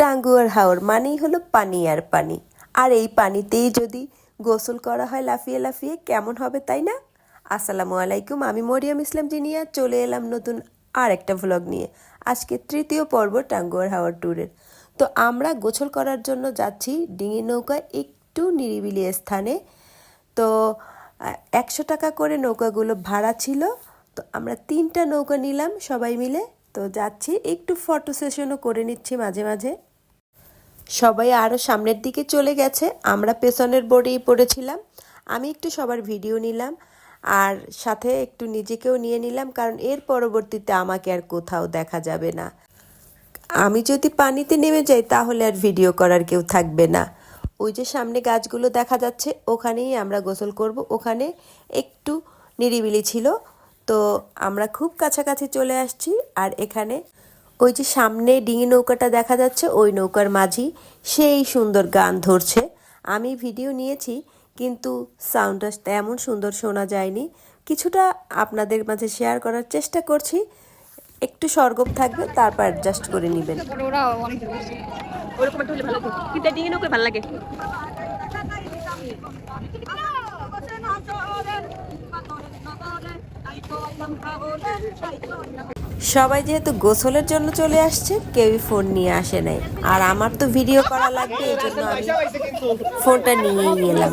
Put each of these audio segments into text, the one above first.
টাঙ্গুয়ার হাওর মানেই হলো পানি আর পানি। আর এই পানিতেই যদি গোসল করা হয় লাফিয়ে লাফিয়ে, কেমন হবে তাই না? আসসালামু আলাইকুম, আমি মরিয়াম ইসলাম জিনিয়া, চলে এলাম নতুন আর একটা ভ্লগ নিয়ে। আজকে তৃতীয় পর্ব টাঙ্গুয়ার হাওয়ার ট্যুরের তো আমরা গোসল করার জন্য যাচ্ছি ডিঙি নৌকা একটু নিরিবিলি স্থানে। তো একশো টাকা করে নৌকাগুলো ভাড়া ছিল। তো আমরা তিনটা নৌকা নিলাম সবাই মিলে। তো যাচ্ছি, একটু ফটো সেশনও করে নিচ্ছি মাঝে মাঝে। সবাই আরও সামনের দিকে চলে গেছে। আমরা পেছনের বোর্ডেই পড়েছিলাম। আমি একটু সবার ভিডিও নিলাম আর সাথে একটু নিজেকেও নিয়ে নিলাম কারণ এর পরবর্তীতে আমাকে আর কোথাও দেখা যাবে না। আমি যদি পানিতে নেমে যাই তাহলে আর ভিডিও করার কেউ থাকবে না। ওই যে সামনে গাছগুলো দেখা যাচ্ছে, ওখানেই আমরা গোসল করব। ওখানে একটু নিরিবিলি ছিল। তো আমরা খুব কাছাকাছি চলে আসছি আর এখানে ওই যে সামনে ডিঙি নৌকাটা দেখা যাচ্ছে ওই নৌকার মাঝি সেই সুন্দর গান ধরছে। আমি ভিডিও নিয়েছি কিন্তু সাউন্ডটা তেমন সুন্দর শোনা যায়নি। কিছুটা আপনাদের মাঝে শেয়ার করার চেষ্টা করছি। একটু সরগম থাকবে তারপর অ্যাডজাস্ট করে নেবেন। ভালো ভালো লাগে। সবাই যেহেতু গোসলের জন্য চলে আসছে কেউই ফোন নিয়ে আসে নাই আর আমার তো ভিডিও করা লাগবে এই জন্য আমি ফোনটা নিয়েই এলাম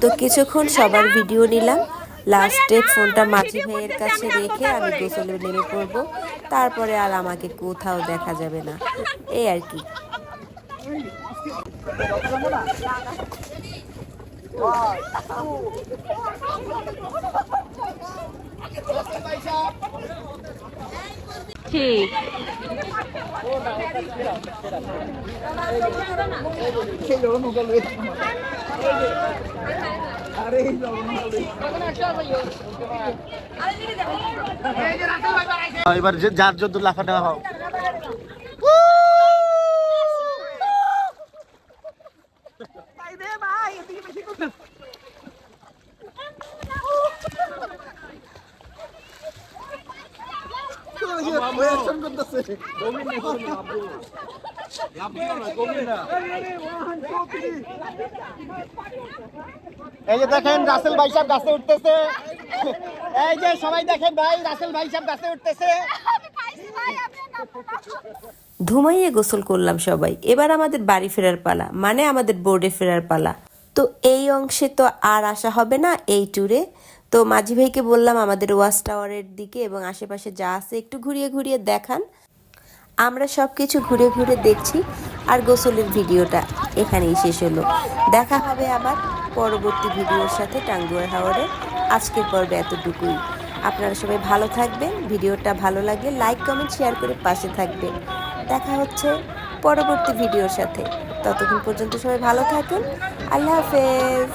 তো কিছুক্ষণ সবার ভিডিও নিলাম লাস্টে ফোনটা মাঝি ভাইয়ের কাছে রেখে আমি গোসলে নেমে পড়ব তারপরে আর আমাকে কোথাও দেখা যাবে না এই আর কি ঠিক। এবার যে- যার যত লাফা এই যে দেখেন রাসেল ভাই সাহেব গাছে উঠতেছে। এই যে সবাই দেখেন ভাই রাসেল ভাই সাহেব গাছে উঠতেছে। ধুমাইয়ে গোসল করলাম সবাই। এবার আমাদের বাড়ি ফেরার পালা মানে আমাদের বোর্ডে ফেরার পালা। তো এই অংশে তো আর আসা হবে না এই ট্যুরে তো মাঝি ভাইকে বললাম আমাদের ওয়াচ টাওয়ারের দিকে এবং আশেপাশে যা আছে একটু ঘুরিয়ে ঘুরিয়ে দেখান। আমরা সব কিছু ঘুরে ঘুরে দেখছি আর গোসলের ভিডিওটা এখানেই শেষ হলো। দেখা হবে আবার পরবর্তী ভিডিওর সাথে টাঙ্গুয়ার হাওয়ারে আজকের পর্বে এতটুকুই। আপনারা সবাই ভালো থাকবেন। ভিডিওটা ভালো লাগলে লাইক, কমেন্ট, শেয়ার করে পাশে থাকবেন। দেখা হচ্ছে পরবর্তী ভিডিওর সাথে। ততক্ষণ পর্যন্ত সবাই ভালো থাকুন। আল্লাহ হাফেজ।